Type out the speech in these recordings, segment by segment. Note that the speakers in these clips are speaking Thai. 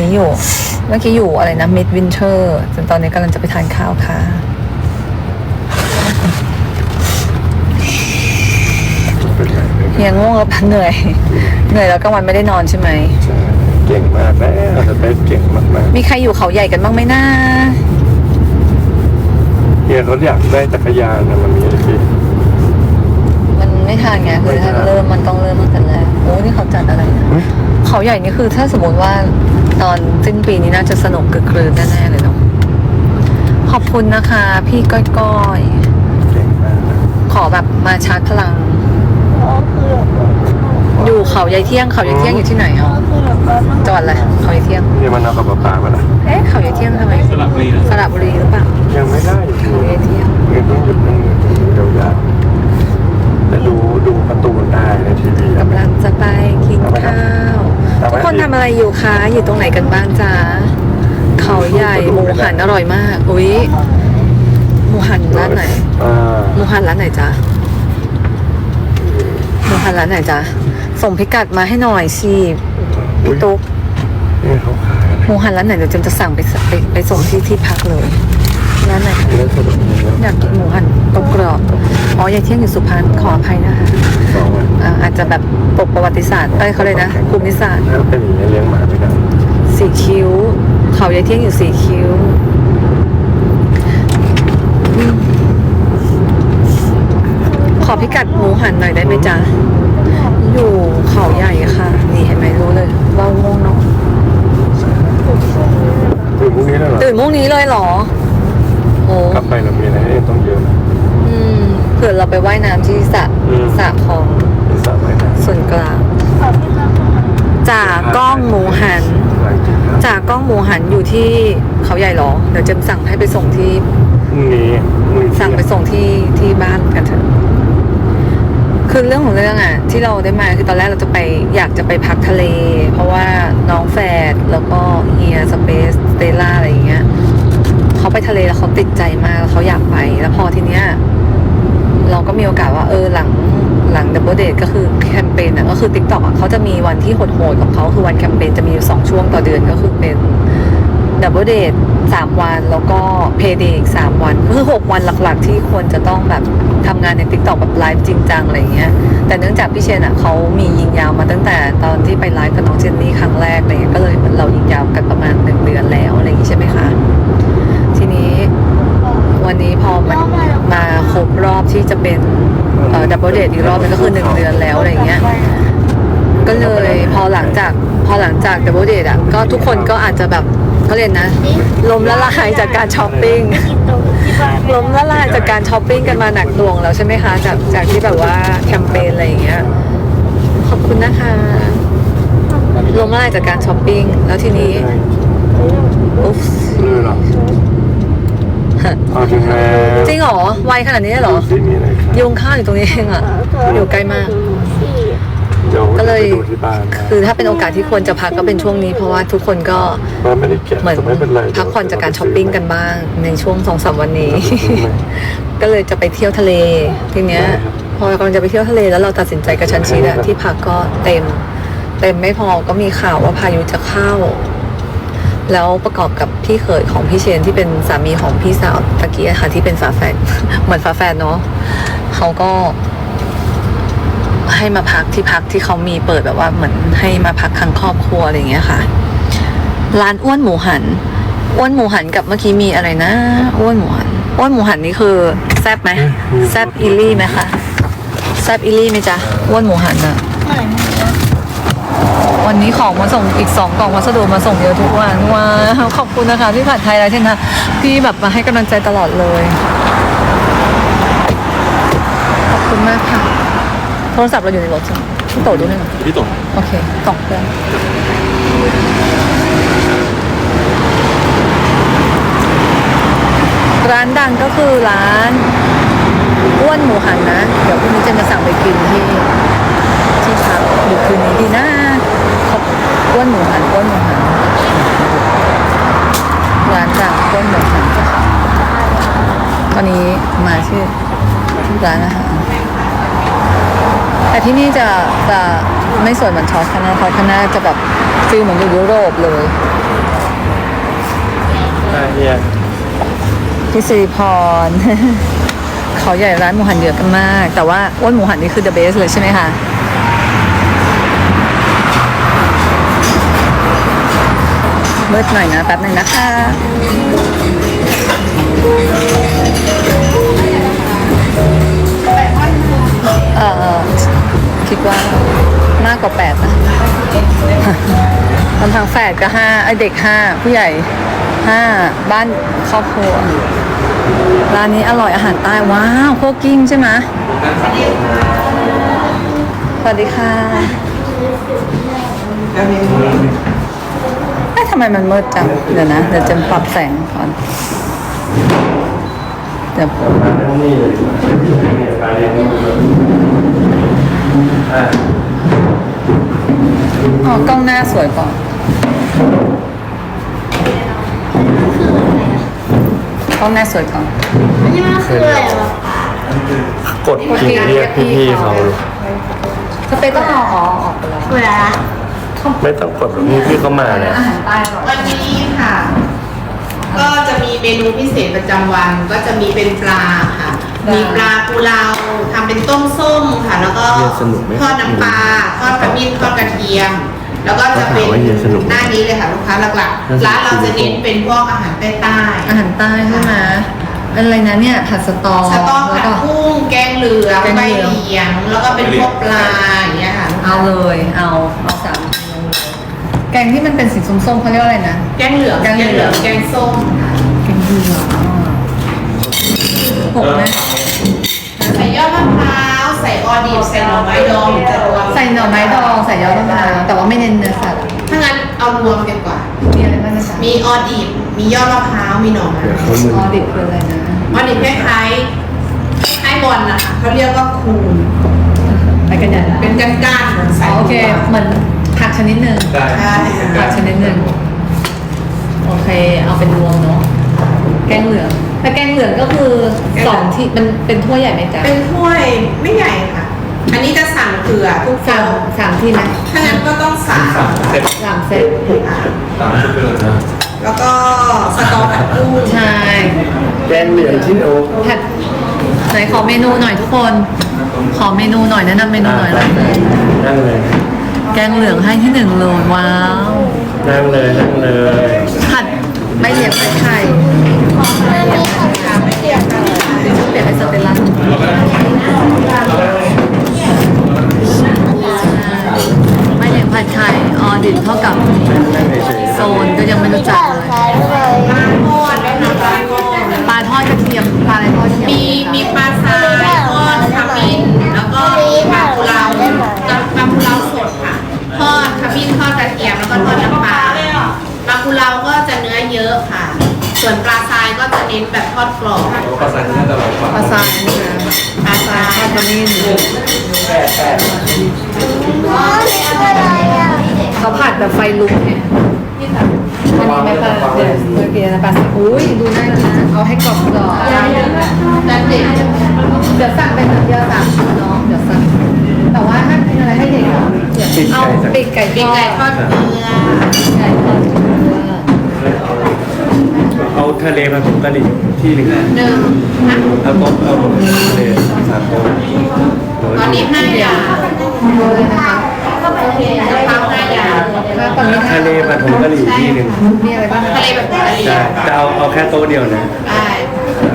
นี้อยู่ เมื่อกี้อยู่อะไรนะ mid winter จนตอนนี้กำลังจะไปทานข้าวค่ะเป็นไงเป็นไงเฮียง่วงแล้วปะเหนื่อย เหนื่อยแล้วกลางวันไม่ได้นอนใช่ไหมใช่เก่งมากแม่สเปซเก่งมากมีใครอยู่เขาใหญ่กันบ้างไหมนะๆเฮียเขาอยากได้จักรยานนะมันมีอะไรพี่มันไม่ทานไงคือถ้าไม่ทันเริ่มมันต้องเริ่มตั้งแต่แรกโอ้นี่เขาจัดอะไรนะเฮ้ยเขาใหญ่นี่คือถ้าสมมติว่า ตอนสิ้นปีนี้น่าจะสนุกกึกกรืนแน่ๆเลยเนาะขอบคุณนะคะ พี่ก้อยก้อยเก่งมากนะๆขอแบบมาชาร์จพลัง อยู่เขาใหญ่เที่ยงเขาใหญ่เที่ยงอยู่ที่ไหนอะจังหวัดอะไรเขาใหญ่เที่ยงเฮียมันเอากับป๊าป๊ามาละเอ๊ะเขาใหญ่เที่ยงทำไมสลับบุรีเหรอสระบุรีหรือเปล่ายังไม่ได้อยู่เขาใหญ่เที่ยงเฮียต้องหยุดนั่งยาวๆแต่ดูดูการ์ตูนได้ในทีวีกำลังจะไปกินข้าวเอาไว้ ทุกคนทำอะไรอยู่คะ อยู่ตรงไหนกันบ้างจ๊ะเขาใหญ่หมูหันอร่อยมาก อุ้ยหมูหันร้านไหนอ่าหมูหันร้านไหนจ๊ะหมูหันร้านไหนจ๊ะส่งพิกัดมาให้หน่อยสิอุ๊ยพี่ตุ๊กนี่เขาขายอะไรหมูหันร้านไหนเดี๋ยวเจมจะสั่งไปสไปไปส่งที่ที่พักเลยร้านไหนเรื่องสนุกดีนะอยากกินหมูหันต้มกรอบอ๋อ ยายเที่ยงอยู่สุพรรณขออภัยนะคะส องวันอ่าอาจจะแบบปกประวัติศาสตร์เอ้ยเขาเลยนะภูมิศาสตร์แล้วเป็นอย่างนี้เลี้ยงหมาไม่ได้สีคิ้ว เขายายเที่ยงอยู่สีคิ้วอืมขอพิกัดหมูหันหน่อยได้ไหมจ๊ะ อยู่เขาใหญ่ค่ะ นี่เห็นไหมรู้เลยว่าง่วงนอนตื่นพรุ่งนี้แล้วเหรอตื่นมุ่งนี้เลยเหรอ โอ้กลับไปเรามีอะไรให้ต้องเยอะนะอืมเผื่อเราไปว่ายน้ำที่สระอืม สระของมี สระว่ายน้ำส่วนกลางจากกล้องหมูหันหลังจากนั้นจากกล้องหมูหันอยู่ที่เขาใหญ่เหรอ เดี๋ยวเจมสั่งให้ไปส่งที่พรุ่งนี้พรุ่งนี้สั่งไปส่งที่ที่บ้านกันเถอะคือเรื่องของเรื่องอะที่เราได้มาคือตอนแรกเราจะไปอยากจะไปพักทะเล เพราะว่าน้องแฝดแล้วก็เฮียสเปซสเตล่าอะไรอย่างเงี้ยเขาไปทะเลแล้วเขาติดใจมากแล้วเขาอยากไป แล้วพอทีเนี้ยเราก็มีโอกาสว่าเออหลัง หลังดับเบิลเดทก็คือแคมเปญอะก็คือ t ิ k t o k อะเขาจะมีวันที่โหดๆของเขาคือวันแคมเปญจะมีอยู่สองช่วงต่อเดือนก็คือเป็นดับเบิลเดทสามวันแล้วก็เพย์เดย์อีกสามวันก็คือหกวันหลักๆ ที่ควรจะต้องแบบทำงานใน t ิ k t o k แบบไลฟ์จริงจังอะไรเงี้ยแต่เนื่องจากพี่เชนอะเขามียิงยาวมาตั้งแต่ตอนที่ไปไลฟ์กับน้องเจนนี่ครั้งแรกอะไรเงี้ยก็เลยเหมือนเรายิงยาวกันประมาณหนึ่งเดือนแล้วอะไรอย่างงี้ใช่ไหมคะ ทีนี้ วันนี้พอมันมาครบรอบที่จะเป็น ดับเบิลเดทอีกรอบนึงก็คือหนึ่งเดือนแล้วอะไรเงี้ยก็เลยพอหลังจากพอหลังจากดับเบิลเดทอะก็ทุกคนก็อาจจะแบบเขาเรียนนะล้มละลายจากการช้อปปิ้งล้มละลายจากการช้อปปิ้งกันมาหนักหน่วงแล้วใช่ไหมคะจากจากที่แบบว่าแคมเปญอะไรอย่างเงี้ยขอบคุณนะคะล้มละลายจากการช้อปปิ้งแล้วทีนี้อุ๊บ เลยเหรอเอาถึงแล้วจริงเหรอไวขนาดนี้เลยเหรอดูสิมีอะไรครับยุงข้าวอยู่ตรงนี้เองอะอยู่ใกล้มาก เดี๋ยวก็เลยไปดูที่บ้านนะคือถ้าเป็นโอกาสที่ควรจะพักก็เป็นช่วงนี้ เพราะว่าทุกคนก็ว่าไม่ได้เก็บเหมือนแต่ไม่เป็นไรพักผ่อนจากการช้อปปิ้งกันบ้าง ในช่วงสองสามวันนี้ ก็เลยจะไปเที่ยวทะเลทีเนี้ย พอกำลังจะไปเที่ยวทะเลแล้วเราตัดสินใจกระชั้นชิดอะที่พักก็เต็ม เต็มไม่พอก็มีข่าวว่าพายุจะเข้า แล้วประกอบกับพี่เขยของพี่เชนที่เป็นสามีของพี่สาวตะกี้อะค่ะที่เป็นฝาแฝดเหมือนฝาแฝดเนาะเขาก็ ให้มาพักที่พักที่เขามีเปิดแบบว่าเหมือนให้มาพักทั้งครอบครัวอะไรอย่างเงี้ยค่ะ ร้านอ้วนหมูหัน อ้วนหมูหันกับเมื่อกี้มีอะไรนะ อ้วนหมูหัน อ้วนหมูหันนี่คือแซบไหมแซบอิลลี่ไหมคะแซบอิลลี่ไหมจ๊ะอ้วนหมูหันอะ วันนี้ของมาส่งอีกสองกล่องวัสดุมาส่งเยอะทุกวันว้าวขอบคุณนะคะพี่ผัดไทยไรเช่นนะพี่แบบมาให้กำลังใจตลอดเลย ขอบคุณมากค่ะ โทรศัพท์เราอยู่ในรถใช่ไหมพี่โตดูให้หน่อยพี่ตงโอเคตอกเพื่อนร้านดังก็คือร้านอ้วนหมูหันนะ เดี๋ยวพรุ่งนี้เจะมาสั่งไปกินที่ที่พักหรือคืนนี้ดีนะ เขาอ้วนหมูหันอ้วนหมูหันร้านดังอ้วนหมูหันตอนนี้มาที่ร้านอาหารแต่ที่นี่จะจะไม่สวยเหมือนชอสคานาชอสคานาจะแบบสีฟิลเหมือนอยู่ยุโรปเลยอะเฮียพี่สิริพร เขาใหญ่ร้านหมูหันเยอะกันมาก แต่ว่าอ้วนหมูหันนี่คือ the best เลยใช่ไหมคะ มืดหน่อยนะแป๊บหนึ่งนะคะเอ่อคิดว่ามากกว่าแปดนะลำพังแฝดก็ห้าไอเด็กห้าผู้ใหญ่ห้าบ้านครอบครัวร้านนี้อร่อยอาหารใต้ว้าวโคกิ้งใช่ไหมสวัสดีค่ะำไมมันมืดจัง เดี๋ยวนะ เดี๋ยวจะปรับแสงก่อนเดี๋ยวมาทั้งนี่เลยเนี่ยไปเรียนนี่อะอ๋อกล้องหน้าสวยกว่ากล้องหน้าสวยกว่าอันนี้มันคืออะไรวะกดกิ่งเรียกพี่ๆเขาสเปซต้องเอาอ๋อออกไปแล้วคืออะ ไรวะไม่ต้องกดหรอกนี่พี่เขามาเนี่ย อาหารใต้อร่อยวันนี้ค่ะ ก็จะมีเมนูพิเศษประจำวัน ก็จะมีเป็นปลาค่ะ มีปลากุเลาทำเป็นต้มส้มค่ะ แล้วก็ทอดน้ำปลาทอดขมิ้นทอดกระเทียม แล้วก็จะเป็นหน้านี้เลยค่ะลูกค้าหลักๆร้านเราจะเน้นเป็นพวกอาหารใต้ๆ อาหารใต้ใช่ไหมเป็นอะไรนะเนี่ยผัดสตอสต๊อกแล้วผัดก็ กุ้งแกงเหลืองแกงใบเหลือง เหลียง แล้วก็เป็นพวกปลาอย่างเงี้ยค่ะ เอาเลยเอาเอาสามเมนูเลย แกงที่มันเป็นสีส้มๆเขาเรียกว่าอะไรนะ แกงเหลืองแกงเหลืองแกงส้มแกงเหลืองอ่าหกไหมใส่ยอดมะพร้าวใส่ออดิบใส่หน่อไม้ดองหรือจะรวมใส่หน่อไม้ดองใส่ยอดมะพร้าวแต่ว่าไม่เน้นเนื้อสัตว์ถ้างั้นเอารวมกันกว่า มีอะไรบ้างนะจ๊ะมีออดิบมียอดมะพร้าวมีหน่อไม้เดี๋ยวเขามึนออดิบคืออะไรนะออดิบคล้ายๆคล้ายบอลนะคะเขาเรียกว่าคูนไปกันใหญ่ละเป็นก้านๆเหมือนอ๋ใส่อโอเคเหมือน ผักชนิดหนึ่งใช่ ผักชนิดหนึ่งโอเค เอาเป็นรวมเนาะแกงเหลืองแต่แกงเหลืองก็คือสองที่มันเป็นถ้วยใหญ่ไหมจ๊ะเป็นถ้วยไม่ใหญ่ค่ะ อันนี้จะสั่งเผื่อทุกคสามนสามที่ไหมถ้างั้นก็ต้องสั่งสามเซตอะแล้วก็สตอผัดกุ้งใช่แกงเหลืองชิ้นโอ๊กผัดไหนขอเมนูหน่อยทุกคน ขอเมนูหน่อยแนะนำเมนูหน่อยละนั่งเลย แกงเหลืองให้ที่หนึ่งเลยว้าว นั่งเลยนั่งเลยผัดใบเหลียงผัดไข่ไม่เทียบกันเปลี่ยนเป็นสเตลลัสใบเหลียงผัดไข่ออดิบเท่ากับนั่งเฉยโซนก็ยังไม่รู้จักเลยขายด้วยปลาทอดด้วยนะปลาทอดปลาทอดกระเทียมปลาอะไรทอดกระเทียมมี ค่ะ ส่วนปลาทรายก็จะเน้นแบบทอดกรอบปลาทรายนะคะปลาทรายทอดขมิ้นอ๋อนี่อะไรอะเขาผัดแบบไฟลุกไงอันนี้ไม่ปลาเดี๋ยวเมื่อกี้นะปลาอุ้ยดูได้แล้วนะเอาให้กรอบก่อนแต่เด็กเดี๋ยวสั่งเป็นเดียวสามชิ้นเนาะเดี๋ยวสั่งแต่ว่าถ้าเป็นอะไรให้เด็กอะเดี๋ยวเอาปีกไก่ปีกไก่ทอดเกลือไก่ทอด เกลือเอาทะเลมาผมกะหรี่ที่หนึ่งหนึ่งนะเอาโต๊ะเอาทะเลสามโต๊ะตอนนี้ห้าอย่างเลยนะคะกะเพราห้าอย่างถ้าตอนนี้ทะเลมาผมกะหรี่ที่หนึ่งมีอะไรบ้างทะเลแบบทะเลใช่จะเอาเอาแค่โต๊ะเดียวนะได้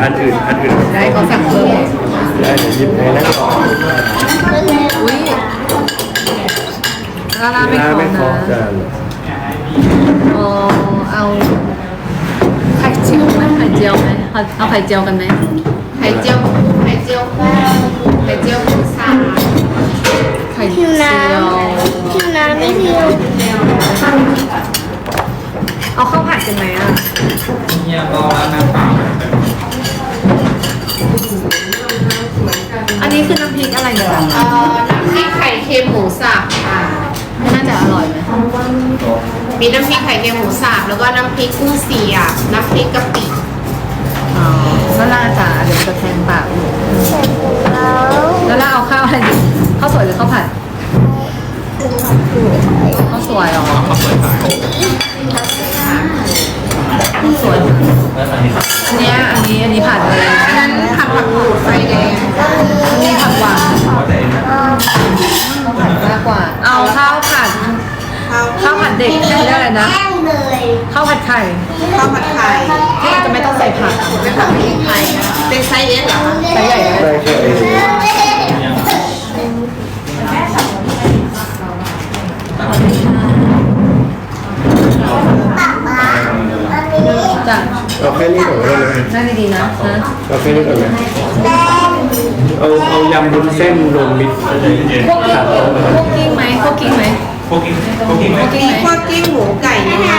อันอื่นอันอื่นได้เขาสั่งเพิ่มได้เดี๋ยวหยิบให้นั่งก่อนอุ้ยลาลาไม่หน้าขอไม่ครบนะจานเออเอาไข่เจียว ไหมไข่เจียวไหมเอาเอาไข่เจียวกันไหมไข่เจียวไข่เจียวกุ้งไข่เจียวกุ้งสาไข่เจีวยวน้ำหิวน้ำไม่หิวเอาข้าวผัดกันไหมอะอันนี้คือน้ำพริกอะไรเนี่ยเอ่อน้ำพริกไข่เค็มหมูสับค่ะ น่าจะอร่อยไหมมีน้ำพริกไข่เค็มหมูสับแล้วก็น้ำพริกกุ้งเสียบน้ำพริกกะปิ อ๋อแล้วล่าจ๋าเดี๋ยวจะแทงปากอยู่แล้วแล้วล่าเอาข้าวอะไรดีข้าวสวยหรือข้าวผัดข้าวสวยเหรอข้าวสวยขายสวยอันเนี้ยอันนี้อันนี้ผัดอะไรอันนั้นผัดผักกูดไฟแดงอันนี้ผัดหวานมากกว่า เอาข้าวผัด ข้าวข้าวผัดเด็กเรียกอะไรนะ แห้งเลยข้าวผัดไข่ข้าวผัดไข่ที่จะไม่ต้องใส่ผักเป็นผัดพริกไทยเป็นไซส์เอสเหรอคะใส่ใหญ่ไหมได้แค่เองป๊าป๊าอันนี้จ้ะเอาแค่นี้ก่อนก็ได้นะนั่งดีๆนะนะเอาแค่นี้ก่อนนะแป้งเอาเอายำบุญเส้นรวมมิตรพวกกิ้งพวกกิ้งไหมพวกกิ้งไหม พวกกินพวกกินไหมพวกกิ้งมีไหมคั่วกิ้งหมูไก่เนื้อ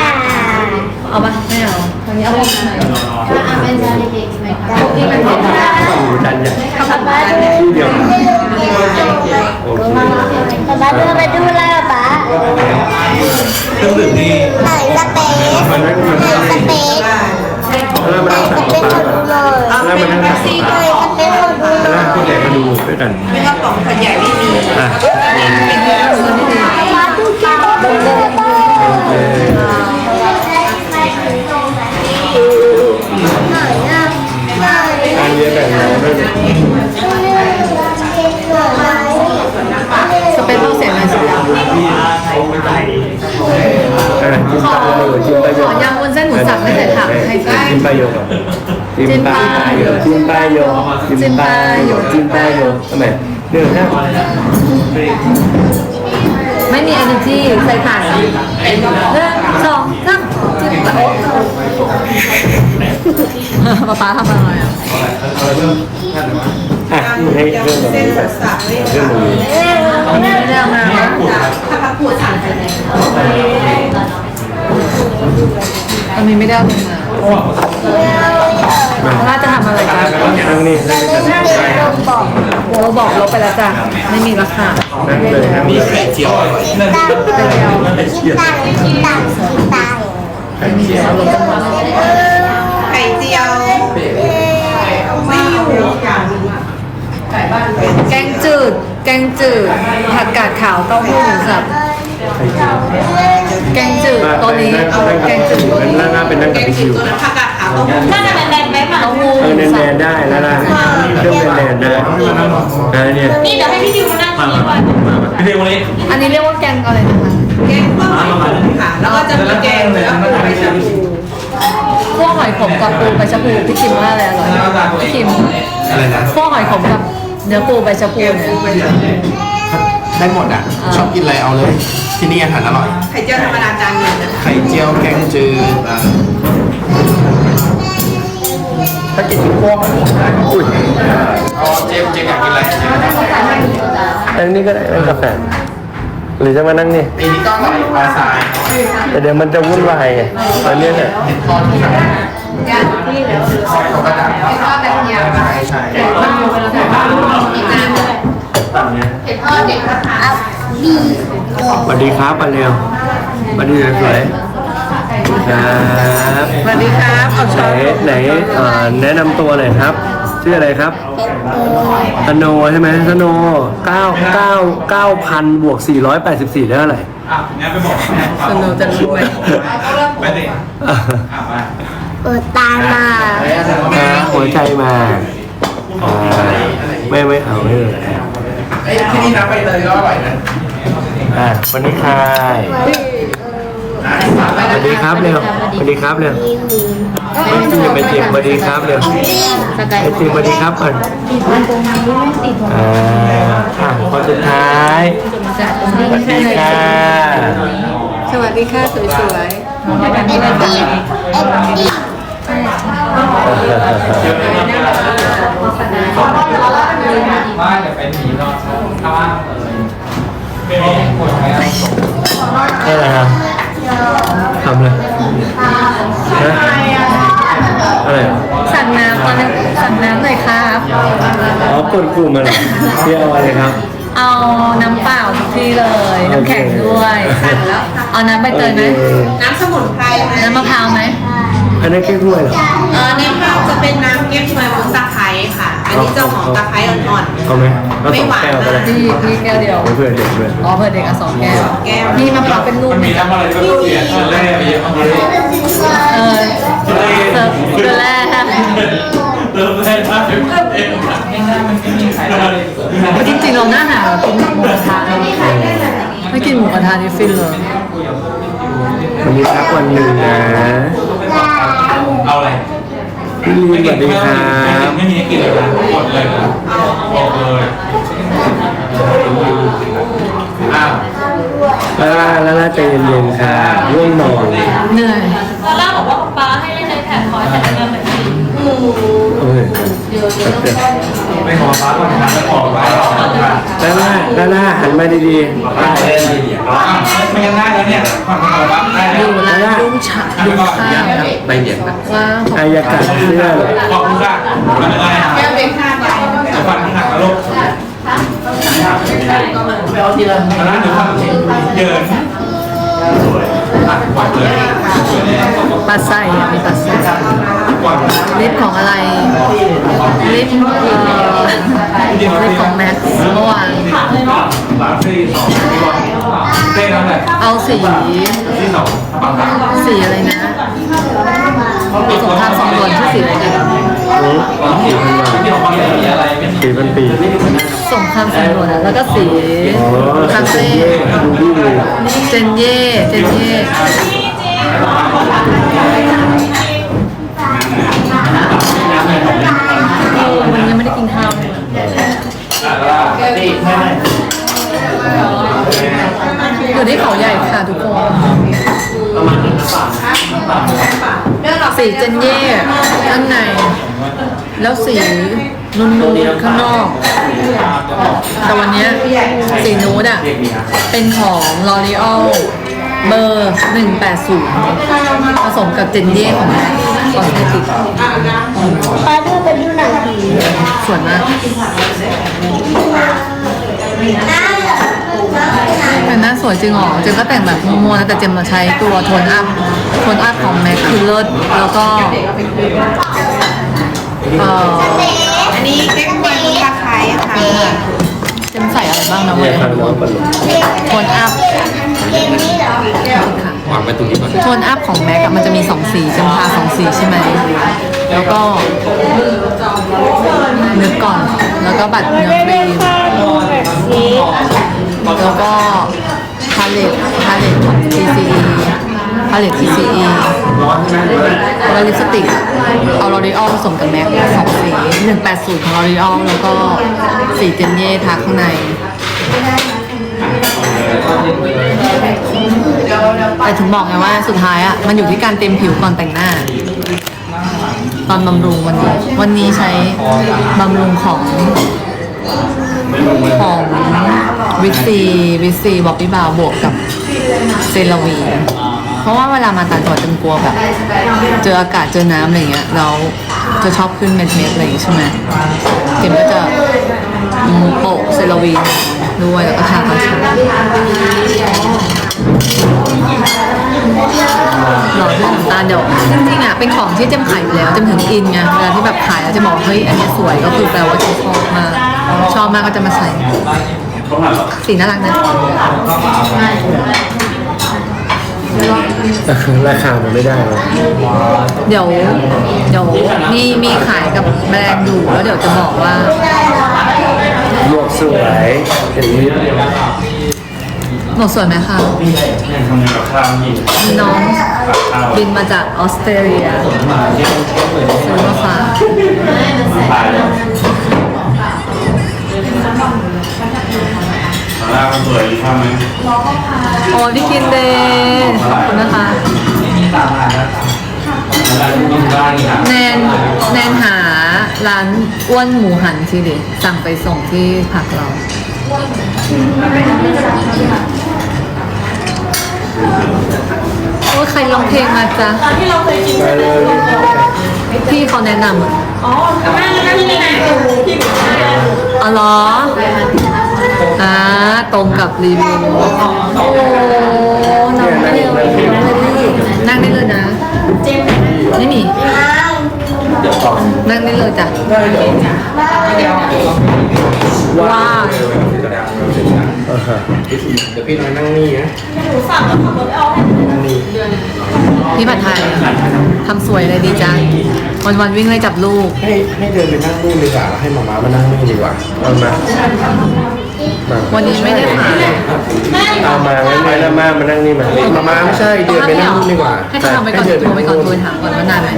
เอาปะไม่เอาตอนนี้เอาพวกกิ้งไหมอ่าเป็นจานเด็กๆไหมคะพวกกิ้งมันเผ็ดนะหมูจานใหญ่ข้าวผัดบ้านที่เดียวกันโอเคป๊าป๊าเดินมาดูอะไรอะป๊าเครื่องดื่มนี่ไหนสเปซไหนสเปซแล้วมาไหนนั่งสตักเปซปลาขอก่อนดูหน่อยแล้วมานั่งตักปไหนลาสเปซขอดูหน่แล้วอยผู้ใหญ่มาดูด้วยกันไม่กระป๋องขยะไม่มีอะ การเรียนแบบเราด้วยนะสเปนต้องเสียงอะไรสิอะจิ้มปลาโยจิ้มปาโยขอยำวุ้นเส้นหมูสับไม่ใส่ผักให้ฟรีจิ้มปาโยก่อนจิ้มปาโยจิ้มปลาโยจิ้มปลาโยจิ้มปลาโยทำไมเรื่องนะ ไม่มี energy ใส่ผักหนึ่งสองสามจิ้มปะโอ๊ะป๊าป๊าทำอะไรอะอะให้เครื่องเส้นหมูสับไม่เครื่องมืออันนี้ไม่ได้เอามานะถ้าผักกูดสั่งไปเลยอันนี้ไม่ได้เอาลงมา ว่าจะทำอะไรกันนั่งนี่นั่งนี่เราบอกลบไปแล้วจ้ะ ไม่มีราคานั่งเลยนั่งมีเลยไข่เจียวตังตังตังตังไข่เจียวไข่เจียวไม่อยู่อย่างหนึงอะไก่บ้านเป็นแกงจืด แกงจืด ผักกาดขาวเต้าหู้หมูสับไข่เจียวแกงจืดตัวนี้นั่งนั่งแกงจืดตัวเป็นนี้นั่งนั่งเป็นนั่งแกกับงพี่จืคิดวตัวนั้นผักกาดขาวต้มหูน่าจะแดนๆไหม เต้าหู้เออแนนแนนได้แล้วล่ะเครื่องแนนแนนได้อ่าเนี่ยนี่เดี๋ยวให้พี่ดิวมานั่งตรงนี้ก่อนพี่เรียกวันนี้อันนี้เรียกว่าแกงอะไรนะคะแกงข้าวหอยขมค่ะแล้วก็จะมีแกงเนื้อปูใบชะพูพวกหอยขมกับปูใบชะพูพี่คิมว่าอะไรอร่อยพี่คิมอะไรนะพวกหอยขมกับเนื้อปูใบชะพูเนี่ยได้หมดอะชอบกินอะไรเอาเลย ที่นี่อาหารอร่อย ไข่เจียวธรรมดาจานหนึ่งนะคะไข่เจียวแกงจืดอะ ถ้ากินพวกอุ้ยอ๋อเจมเจมอยากกินอะไรเจมส์อันนี้ก็ได้นั่งกาแฟหรือจะมานั่งนี่ไอ้นี่ก็อร่อยปลาทรายแต่เดี๋ยวมันจะวุ่นวายไงตอนเนี้ยเนี่ยเห็ดทอดที่สั่งเขาก็ดังใช่ใช่สวัสดีครับปันเร็วสวัสดีสวย ครับสวัสดีครับเอาไหนช้อนไหนเอ่อแนะนำตัวหน่อยครับ ชื่ออะไรครับสโนใช่ไหมสโนเก้าเก้าเก้าพันบวกสี่ร้อยแปดสิบสี่ได้เท่าไหร่อะงั้นไปบอกแม่สนุกจะรู้ไหมไปดิอะอะมาเปิดตามาอะหัวใจมาอ่าไม่ไม่เอาไม่เลยไอ้ที่นี่น้ำใบเตยก็อร่อยนะอะวันนี้ใคร สวัสดี ครับเร็วสวัสดีครับเร็วพี่ไปเจียมสวัสดีครับเร็วไปเจียมสวัสดีครับก่อนอ่าอะคนสุดท้ายสวัสดีค่ะสวัสดีค่ะสวยเอ็ดดี้เอ็ดดี้บ้านจะเป็นหมีนอนข้างล่างเลยไม่มีคนไหมนี่อะไรครับ ทำเลยฮะอะไรๆสั่งน้ำตอนนี้สั่งน้ำหน่อยครับ อ๋อกดกลุ่มมาเหรอที่เอาอะไรครับ เอาน้ำเปล่าทุกที่เลย น้ำแข็งด้วย สั่งแล้วเอาน้ำใบเตยไหมโอเค น้ำสมุนไพรไหมน้ำมะพร้าวไหมอันนั้นแค่ถ้วยเหรอ เออในข้าวจะเป็นน้ำเก๊กฮวยวุ้นตะไคร้ค่ะ อันนี้จะหอมตะไคร้อ่อนๆ เอาไหมเอาสองแก้วก็ได้พี่พี่แก้วเดียวเพื่อนเด็กด้วยอ๋อเพื่อเด็กอะสองแก้วแก้วมีมะพร้าวเป็นลูกมันมีน้ำอะไรก็เปลี่ยนเชลเล่ไปเยอะมากเลยเออเสิร์ฟเกลือแร่เริ่มแรกมากเลยเองง่ายๆมันไม่มีใครได้เลยจริงๆเราหน้าหนาวกินหมูกระทะไม่กินหมูกระทะนี่ฟินเลยวันนี้พักวันหนึ่งนะเอาอะไร พี่ลีสวัสดีครับไม่มีกินเลยนะหมดเลยนะหมดเลยอ้าวลาล่าลาล่าใจเย็นๆค่ะง่วงนอนเหนื่อยตอนแรกบอกว่าป๊าให้เล่นในแพดคอยแต่จะมาเหมือนกิน เอ้ยไม่ขอฟ้าก่อนนะแล้วขอฟ้าลาล่าลาล่าหันมาดีฟ้าเล่นเลยไม่ยังได้แล้วเนี่ยอขอฟ้าได้แล้ดูวแลดุ้งฉะดุ้งข้าวใบเหยียบนะว้าวๆอายกาศเสื้อเลยขอบคุณค่ะมันอะไรอ่แก้วเป็นห้าใบจะฟันที่หักนะลูกไปเอาทีละแล้วหนูฟันเยินสวยอะหวานเลยสวยแน่ ปลาไส้อะมีปลาไส้หวานลิปของอะไรลิปเอ่อลิปของแม็กซ์เมื่อวานหวานที่สองเต้นั่นแหละเอาสีที่สองปังปังสีอะไรนะสงครามสองดวนที่สีอะไรนะ โอ้ที่ของที่ของสีอะไรไม่สี่พันปีสงครามสองดวนอะแล้วก็สีคาเฟ่ดูดีเลยเจนเย่เจนเย่วันนี้ยังไม่ได้กินข้าวเลยอยู่ที่เขาใหญ่ค่ะทุกคนประมาณนึงฝ่า สีเจนเย่ข้างใน แล้วสีนุ่นๆข้างนอก แต่วันเนี้ยสีนูดอะ เป็นของ L'Oreal เบอร์ 180 ผสมกับเจนเย่ของแม็กคอสเมติกป้าดูเป็นดูหนังผีสวยมาก เป็นหน้าสวยจริงหรอเจมก็แต่งแบบมัวๆนะแต่เจมมาใช้ตัวโทนอัพโทนอัพของแม็กคือเลิศแล้วก็เอออันนี้เก๊กฮวยลูกตะไคร้ค่ะเจมใส่อะไรบ้างนะเนี่เว้ยยฟังน้โทนอัพวางไว้ตรงนี้ก่อนโทนอัพของแม็กมันจะมีสองสีเจมทาสองสีใช่ไหมแล้วก็นึกก่อนแล้วก็บัตรเนื้อครีม แล้วก็พาเลตพาเลตของ TCE พาเลต TCE แล้วลิปสติกเอาลอรีออลผสมกับแม็กสองสี180 ของลอรีออลแล้วก็สีเจนเย่ทาข้างใน แต่ถึงบอกไงว่าสุดท้ายอะ มันอยู่ที่การเต็มผิวก่อนแต่งหน้า ตอนบำรุงวันนี้ วันนี้ใช้บำรุงของ ของวิซีวิซีบอกพี่บาวบวกกับเซราวี เพราะว่าเวลามาต่างจังหวัดจะกลัวแบบ เจออากาศเจอน้ำอะไรเงี้ยแล้วจะชอบขึ้นเม็ดเม็ดๆอะไรอย่างงี้ใช่ไหมเกมก็จะอืมโปะเซราวีด้วยแล้วก็ทาตอนเช้าหล่อด้วยน้ำตาลเดี๋ยวจริงๆอะเป็นของที่เจมขายอยู่แล้วเจมถึงอินไงเวลาที่แบบขายแล้วจะบอกว่าเฮ้ยอันเนี้ยสวยก็คือแปลว่าเจมชอบมาก ชอบมากก็จะมาใส่ สีน่ารักนะราคามันไม่ได้เลยเดี๋ยว เดี๋ยวมีมีขายกับแบรนด์อยู่แล้วเดี๋ยวจะบอกว่า ลวกสวยเห็นไหมหมวกสวยไหมคะมีน้องบินมาจากออสเตรเลียซื้อมาฝาก ลาสวยทำไหมโอ้พี่กินเดย์ขอบคุณนะคะมีตามร้านแล้วร้านลูกบ้านค่ะแนนแนนหาร้านอ้วนหมูหันทีดิสั่งไปส่งที่พักเราโอ้ยใครร้องเพลงมาจ๊ะที่เราเคยกินไปเลยพี่เขาแนะนำอะอ๋อแม่นั่นที่ไหนที่อ๋อเหรอ อ่าตรงกับรีวิวโอ้น้องเร็วนั่งได้เลยนะเจมส์นี่นี่อ้าวเดี๋ยวต่อนั่งได้เลยจ้ะได้เดี๋ยวว้าวอ่าฮะเดี๋ยวพี่น้อยนั่งนี่นะหนูสั่งแล้วขับรถไปเอาให้นั่งนี่พี่ผัดไทยทำสวยเลยดีจังวันวันๆวิ่งไล่จับลูก ให้ให้เดินไปนั่งนู่นดีกว่าให้หมาม้ามานั่งนี่ดีกว่าเอามามา วันนี้ไม่ได้มาเอามางั้นไม่ละมามานั่งนี่มาหมาม้าไม่ใช่เดินไปนั่งนู่นดีกว่าให้เขาทำไปก่อนโทรไปก่อนโทรไปถามก่อนว่านานไหม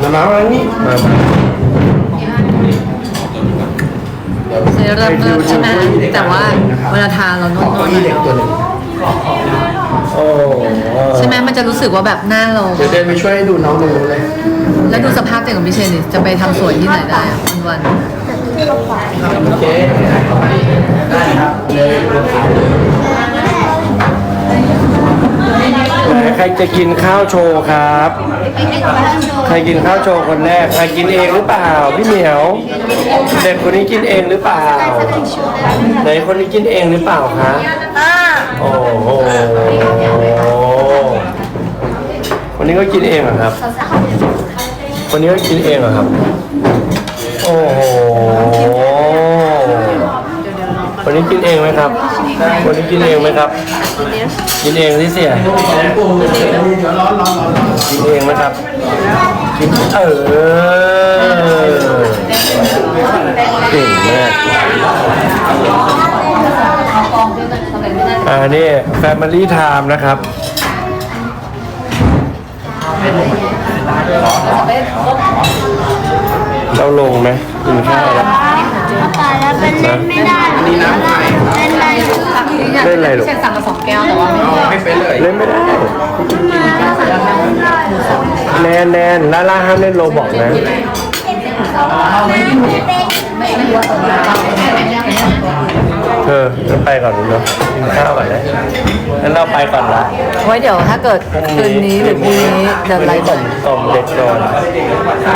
หมาม้ามานั่งนี่มามาใช้เริ่มเริ่มใช่ไหมแต่ว่าเวลาทานเรานวดเก้านวดอี้เด็กตัวหนึ่งโอ้ใช่ไหมมันจะรู้สึกว่าแบบหน้าเราเดี๋ยวเดินไปช่วยให้ดูน้องตรงนู้นเลย แล้วดูสภาพตัวเองของพี่เชนดิจะไปทำสวยที่ไหนได้อะวันวัน โอเคได้ครับใครจะกินข้าวโชว์ครับ ใครกินข้าวโชว์คนแรก ใครกินเองหรือเปล่า พี่เหมียว เด็กคนนี้กินเองหรือเปล่าไหนคนนี้กินเองหรือเปล่าคะโอ้โหคนนี้ก็กินเองเหรอครับ คนนี้ก็กินเองเหรอครับ โอ้โห คนนี้กินเองไหมครับคนนี้กินเองไหมครับ กินเองที่เสียกินเองไหมครับ กินเออเก่งมากอ่านี่ Family Time นะครับเราลงไหม กินข้าวแล้วปายแล้วเป็นเล่นไม่ได้นี่น้ำไข่เล่นอะไรอยู่เล่นอะไรลูกเชนสั่งมาสองแก้วแต่ว่าไม่ได้ไม่เป็นเลยเล่นไม่ได้แนนแนนล่าล่าห้ามเล่นโรบอกนะเอองั้นไปก่อนเนาะกินข้าวก่อนนะงั้นเราไปก่อนละไว้เดี๋ยวถ้าเกิดคืนนี้หรือพรุ่งนี้เดี๋ยวไลฟ์ก่อนต้มเด็กนอน